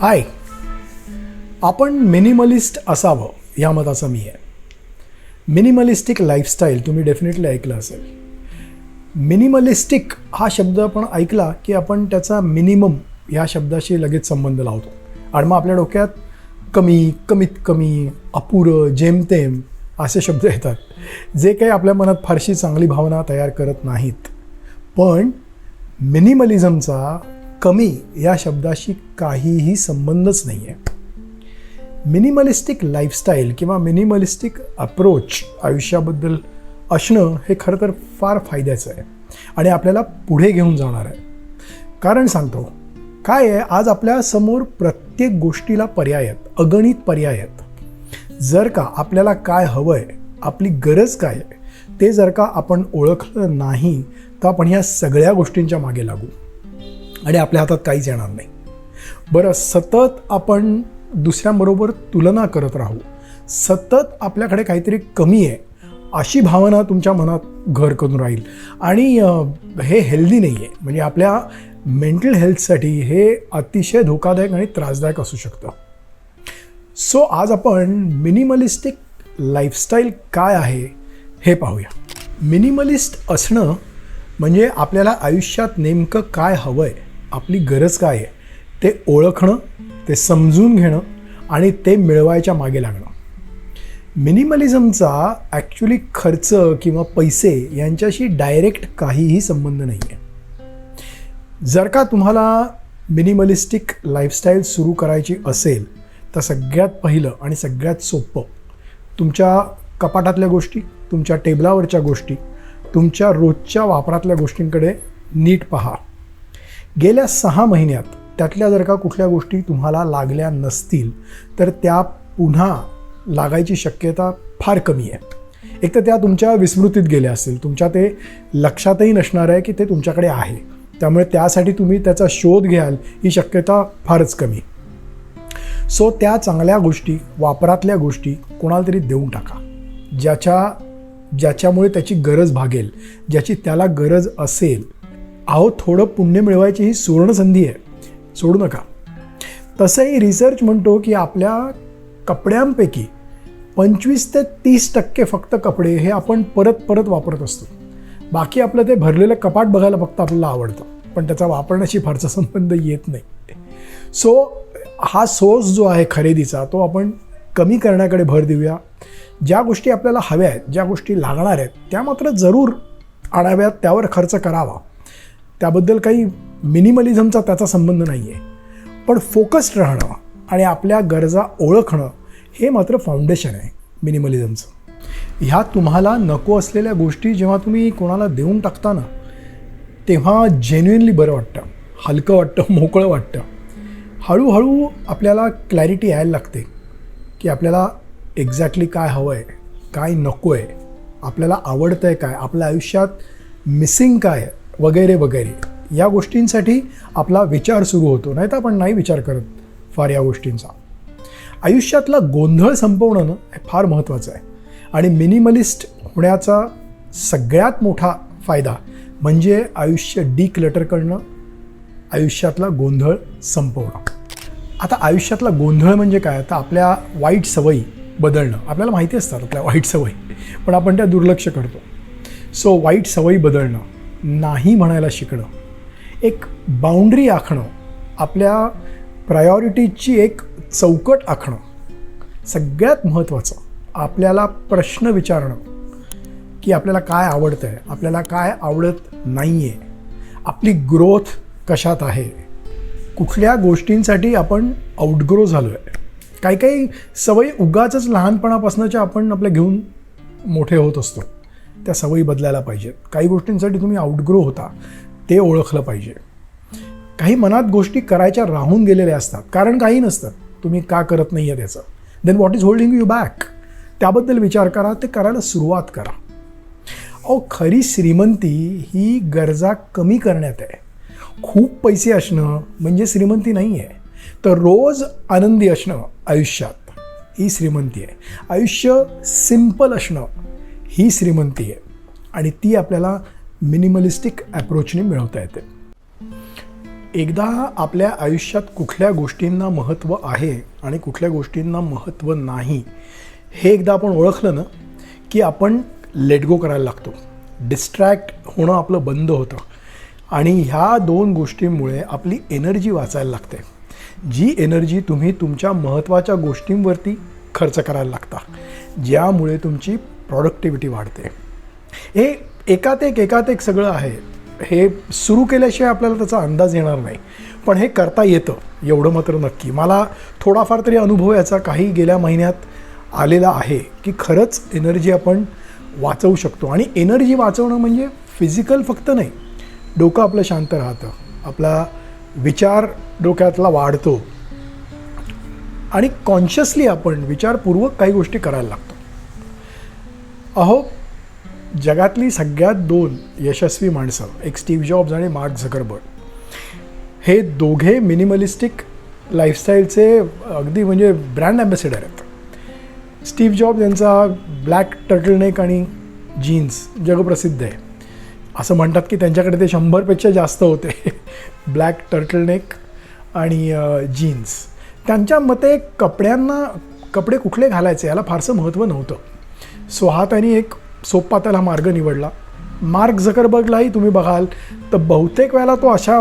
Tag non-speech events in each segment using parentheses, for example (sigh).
हाय. आपण मिनिमलिस्ट असावं या मताचा मी आहे. मिनिमलिस्टिक लाईफस्टाईल तुम्ही डेफिनेटली ऐकलं असेल. मिनिमलिस्टिक हा शब्द आपण ऐकला की आपण त्याचा मिनिमम ह्या शब्दाशी लगेच संबंध लावतो. आणि मग आपल्या डोक्यात कमी कमीत कमी अपुरं जेमतेम असे शब्द येतात जे काही आपल्या मनात फारशी चांगली भावना तयार करत नाहीत. पण मिनिमलिझमचा कमी या शब्दाशी काहीही संबंधच नाही आहे मिनिमलिस्टिक लाईफस्टाईल किंवा मिनिमलिस्टिक अप्रोच आयुष्याबद्दल असणं हे खरं तर फार फायद्याचं आहे आणि आपल्याला पुढे घेऊन जाणार आहे. कारण सांगतो काय आहे आज आपल्यासमोर प्रत्येक गोष्टीला पर्याय आहेत अगणित पर्याय आहेत. जर का आपल्याला काय हवं आहे आपली गरज काय आहे ते जर का आपण ओळखलं नाही तर आपण ह्या सगळ्या गोष्टींच्या मागे लागू. आणि आपल्या हातात काहीच येणार नाही. बरं सतत आपण दुसऱ्यांबरोबर तुलना करत राहू. सतत आपल्याकडे काहीतरी कमी आहे अशी भावना तुमच्या मनात घर करून राहील. आणि हे हेल्दी नाही आहे म्हणजे आपल्या मेंटल हेल्थसाठी हे अतिशय धोकादायक आणि त्रासदायक असू शकतं. सो आज आपण मिनिमलिस्टिक लाईफस्टाईल काय आहे हे पाहूया. मिनिमलिस्ट असणं म्हणजे आपल्याला आयुष्यात नेमकं काय हवं आहे आपली गरज काय आहे ते ओळखणं ते समजून घेणं आणि ते मिळवायच्या मागे लागणं. मिनिमलिझमचा ॲक्च्युली खर्च किंवा पैसे यांच्याशी डायरेक्ट काहीही संबंध नाही आहे जर का तुम्हाला मिनिमलिस्टिक लाईफस्टाईल सुरू करायची असेल तर सगळ्यात पहिलं आणि सगळ्यात सोपं तुमच्या कपाटातल्या गोष्टी तुमच्या टेबलावरच्या गोष्टी तुमच्या रोजच्या वापरातल्या गोष्टींकडे नीट पहा. गेल्या सहा महिन्यात त्यातल्या जर का कुठल्या गोष्टी तुम्हाला लागल्या नसतील तर त्या पुन्हा लागायची शक्यता फार कमी आहे. एक तर त्या तुमच्या विस्मृतीत गेल्या असतील. तुमच्या ते लक्षातही नसणार आहे की ते तुमच्याकडे आहे. त्यामुळे त्यासाठी तुम्ही त्याचा शोध घ्याल ही शक्यता फारच कमी. सो त्या चांगल्या गोष्टी वापरातल्या गोष्टी कोणाला तरी देऊन टाका. ज्याच्या ज्याच्यामुळे त्याची गरज भागेल ज्याची त्याला गरज असेल अहो थोडं पुण्य मिळवायची ही सुवर्ण संधी आहे. सोडू नका. तसंही रिसर्च म्हणतो की आपल्या कपड्यांपैकी पंचवीस ते तीस टक्के फक्त कपडे हे आपण परत परत वापरत असतो. बाकी आपलं ते भरलेलं कपाट बघायला फक्त आपल्याला आवडतं. पण त्याचा वापरण्याशी फारसा संबंध येत नाही. सो हा सोर्स जो आहे खरेदीचा तो आपण कमी करण्याकडे भर देऊया. ज्या गोष्टी आपल्याला हव्या आहेत ज्या गोष्टी लागणार आहेत त्या मात्र जरूर आणाव्यात त्यावर खर्च करावा. त्याबद्दल काही मिनिमलिझमचा त्याचा संबंध नाही आहे पण फोकस्ड राहणं आणि आपल्या गरजा ओळखणं हे मात्र फाउंडेशन आहे मिनिमलिझमचं. ह्या तुम्हाला नको असलेल्या गोष्टी जेव्हा तुम्ही कोणाला देऊन टाकता ना तेव्हा जेन्युइनली बरं वाटतं. हलकं वाटतं मोकळं वाटतं. हळूहळू आपल्याला क्लॅरिटी यायला लागते की आपल्याला एक्झॅक्टली काय हवं आहे काय नको आहे आपल्याला आवडतं आहे काय आपल्या आयुष्यात मिसिंग काय आहे वगैरे वगैरे. या गोष्टींसाठी आपला विचार सुरू होतो. नाही तर आपण नाही विचार करत फार या गोष्टींचा. आयुष्यातला गोंधळ संपवणं ना हे फार महत्त्वाचं आहे. आणि मिनिमलिस्ट होण्याचा सगळ्यात मोठा फायदा म्हणजे आयुष्य डिक्लटर करणं आयुष्यातला गोंधळ संपवणं. आता आयुष्यातला गोंधळ म्हणजे काय? तर आपल्या वाईट सवयी बदलणं. आपल्याला माहिती असतात आपल्या वाईट सवयी पण आपण त्या दुर्लक्ष करतो. सो वाईट सवयी बदलणं. नाही म्हणायला शिकणं एक बाउंड्री आखणं आपल्या प्रायॉरिटीची एक चौकट आखणं सगळ्यात महत्त्वाचं आपल्याला प्रश्न विचारणं की आपल्याला काय आवडतं आहे आपल्याला काय आवडत नाही आहे आपली ग्रोथ कशात आहे कुठल्या गोष्टींसाठी आपण आउटग्रो झालो आहे काही काही सवयी उगाच लहानपणापासूनच्या आपण आपल्या घेऊन मोठे होत असतो. त्या सवयी बदलायला पाहिजेत. काही गोष्टींसाठी तुम्ही आउटग्रो होता ते ओळखलं पाहिजे. काही मनात गोष्टी करायच्या राहून गेलेल्या असतात. कारण काही नसतं. तुम्ही का करत नाही आहे त्याचं? Then what is holding you back त्याबद्दल विचार करा ते करायला सुरुवात करा. अहो खरी श्रीमंती ही गरजा कमी करण्यात आहे. खूप पैसे असणं म्हणजे श्रीमंती नाही आहे तर रोज आनंदी असणं आयुष्यात ही श्रीमंती आहे. आयुष्य सिंपल असणं ही श्रीमंती आहे आणि ती आपल्याला मिनिमलिस्टिक ॲप्रोचने मिळवता येते. एकदा आपल्या आयुष्यात कुठल्या गोष्टींना महत्त्व आहे आणि कुठल्या गोष्टींना महत्त्व नाही हे एकदा आपण ओळखलं ना की आपण लेट गो करायला लागतो. डिस्ट्रॅक्ट होणं आपलं बंद होतं. आणि ह्या दोन गोष्टींमुळे आपली एनर्जी वाचायला लागते. जी एनर्जी तुम्ही तुमच्या महत्त्वाच्या गोष्टींवरती खर्च करायला लागता. ज्यामुळे तुमची प्रॉडक्टिव्हिटी वाढते. हे एकात एक एकात एक सगळं आहे. हे सुरू केल्याशिवाय आपल्याला त्याचा अंदाज येणार नाही. पण हे करता येतं एवढं मात्र नक्की. मला थोडाफार तरी अनुभव याचा काही गेल्या महिन्यात आलेला आहे की खरंच एनर्जी आपण वाचवू शकतो. आणि एनर्जी वाचवणं म्हणजे फिजिकल फक्त नाही डोकं आपलं शांत राहतं. आपला विचार डोक्यातला वाढतो. आणि कॉन्शियसली आपण विचारपूर्वक काही गोष्टी करायला लागतो. अहो जगातली सगळ्यात दोन यशस्वी माणसं एक स्टीव्ह जॉब्स आणि मार्क झकरबर्ग हे दोघे मिनिमलिस्टिक लाईफस्टाईलचे अगदी म्हणजे ब्रँड ॲम्बॅसेडर आहेत. स्टीव्ह जॉब्स यांचा ब्लॅक टर्टलनेक आणि जीन्स जगप्रसिद्ध आहे. असं म्हणतात की त्यांच्याकडे ते शंभरपेक्षा जास्त होते. (laughs) ब्लॅक टर्टलनेक आणि जीन्स. त्यांच्या मते कपड्यांना कपडे कुठले घालायचे याला फारसं महत्त्व नव्हतं. सो हा त्यांनी एक सोपा त्याला मार्ग निवडला. मार्क झकरबर्गलाही तुम्ही बघाल तर बहुतेक वेळेला तो अशा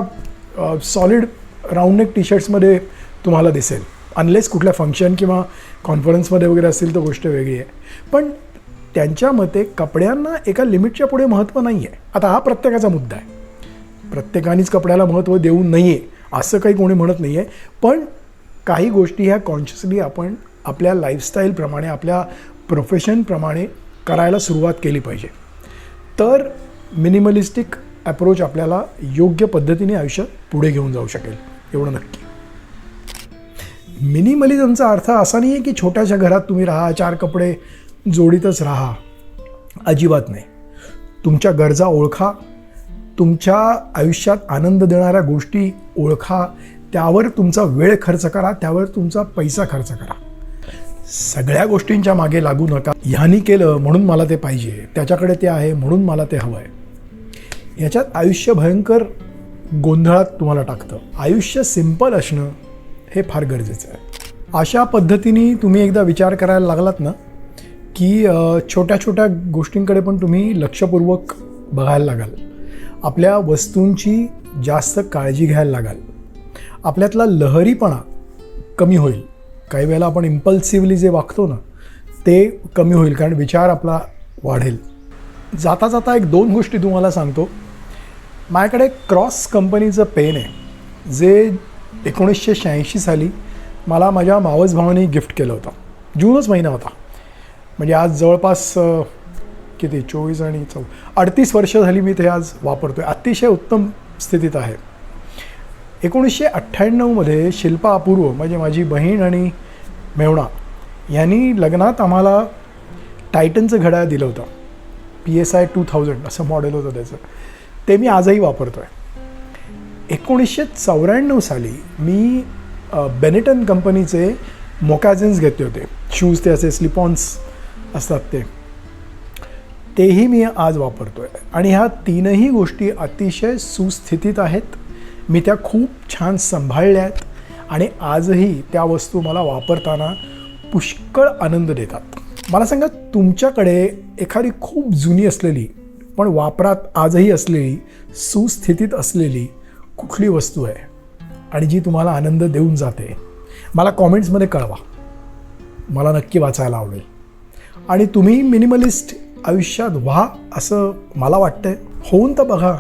सॉलिड राऊंडनेक टी शर्ट्समध्ये तुम्हाला दिसेल. अनलेस कुठल्या फंक्शन किंवा कॉन्फरन्समध्ये वगैरे असतील तर गोष्ट वेगळी आहे. पण त्यांच्या मते कपड्यांना एका लिमिटच्या पुढे महत्त्व नाही आहे आता हा प्रत्येकाचा मुद्दा आहे. प्रत्येकानेच कपड्याला महत्त्व देऊ नये असं काही कोणी म्हणत नाही आहे पण काही गोष्टी ह्या कॉन्शियसली आपण आपल्या लाईफस्टाईलप्रमाणे आपल्या प्रोफेशनप्रमाणे करायला सुरुवात केली पाहिजे. तर मिनिमलिस्टिक ॲप्रोच आपल्याला योग्य पद्धतीने आयुष्यात पुढे घेऊन जाऊ शकेल. एवढं नक्की. मिनिमलिझमचा अर्थ असा नाही आहे की छोट्याशा घरात तुम्ही राहा चार कपडे जोडीतच राहा. अजिबात नाही. तुमच्या गरजा ओळखा. तुमच्या आयुष्यात आनंद देणाऱ्या गोष्टी ओळखा. त्यावर तुमचा वेळ खर्च करा. त्यावर तुमचा पैसा खर्च करा. सगळ्या गोष्टींच्या मागे लागू नका. ह्यानी केलं म्हणून मला ते पाहिजे. त्याच्याकडे ते आहे म्हणून मला ते हवं आहे याच्यात आयुष्य भयंकर गोंधळात तुम्हाला टाकतं. आयुष्य सिंपल असणं हे फार गरजेचं आहे. अशा पद्धतीने तुम्ही एकदा विचार करायला लागलात ना की छोट्या छोट्या गोष्टींकडे पण तुम्ही लक्षपूर्वक बघायला लागाल. आपल्या वस्तूंची जास्त काळजी घ्यायला लागाल. आपल्यातला लहरीपणा कमी होईल. काही वेळेला आपण इम्पल्सिव्हली जे वागतो ना ते कमी होईल कारण विचार आपला वाढेल. जाता जाता एक दोन गोष्टी तुम्हाला सांगतो. माझ्याकडे क्रॉस कंपनीचं पेन आहे जे एकोणीसशे शहाऐंशी साली मला माझ्या मावस भावाने गिफ्ट केलं होतं. जूनच महिना होता. म्हणजे आज जवळपास किती? चोवीस आणि चौ अडतीस वर्ष झाली मी ते आज वापरतो आहे अतिशय उत्तम स्थितीत आहे. एकोणीसशे अठ्ठ्याण्णवमध्ये शिल्पा अपूर्व म्हणजे माझी बहीण आणि मेवणा यांनी लग्नात आम्हाला टायटनचं घड्याळ दिलं होतं. P S I two thousand असं मॉडेल होतं त्याचं. ते मी आजही वापरतो आहे एकोणीसशे चौऱ्याण्णव साली मी बेनेटन कंपनीचे मोकॅझिन्स घेतले होते. शूज ते असे स्लिपॉन्स असतात ते. तेही मी आज वापरतो आहे आणि ह्या तीनही गोष्टी अतिशय सुस्थितीत आहेत. मी त्या खूप छान सांभाळल्या आहेत आणि आजही त्या वस्तू मला वापरताना पुष्कळ आनंद देतात. मला सांगा तुमच्याकडे एखादी खूप जुनी असलेली पण वापरात आजही असलेली सुस्थितीत असलेली कुठली वस्तू आहे? आणि जी तुम्हाला आनंद देऊन जाते? मला कॉमेंट्समध्ये कळवा. मला नक्की वाचायला आवडेल. आणि तुम्ही मिनिमलिस्ट आयुष्यात व्हा असं मला वाटतंय. होऊन तर बघा.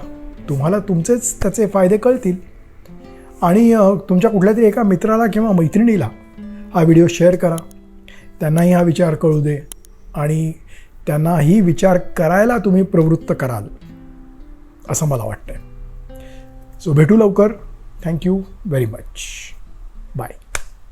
तुम्हाला तुमचेच त्याचे फायदे कळतील. आणि तुमच्या कुठल्या तरी एका मित्राला किंवा मैत्रिणीला हा व्हिडिओ शेअर करा. त्यांनाही हा विचार कळू दे आणि त्यांनाही विचार करायला तुम्ही प्रवृत्त कराल असं मला वाटतं सो भेटू लवकर. Thank you very much bye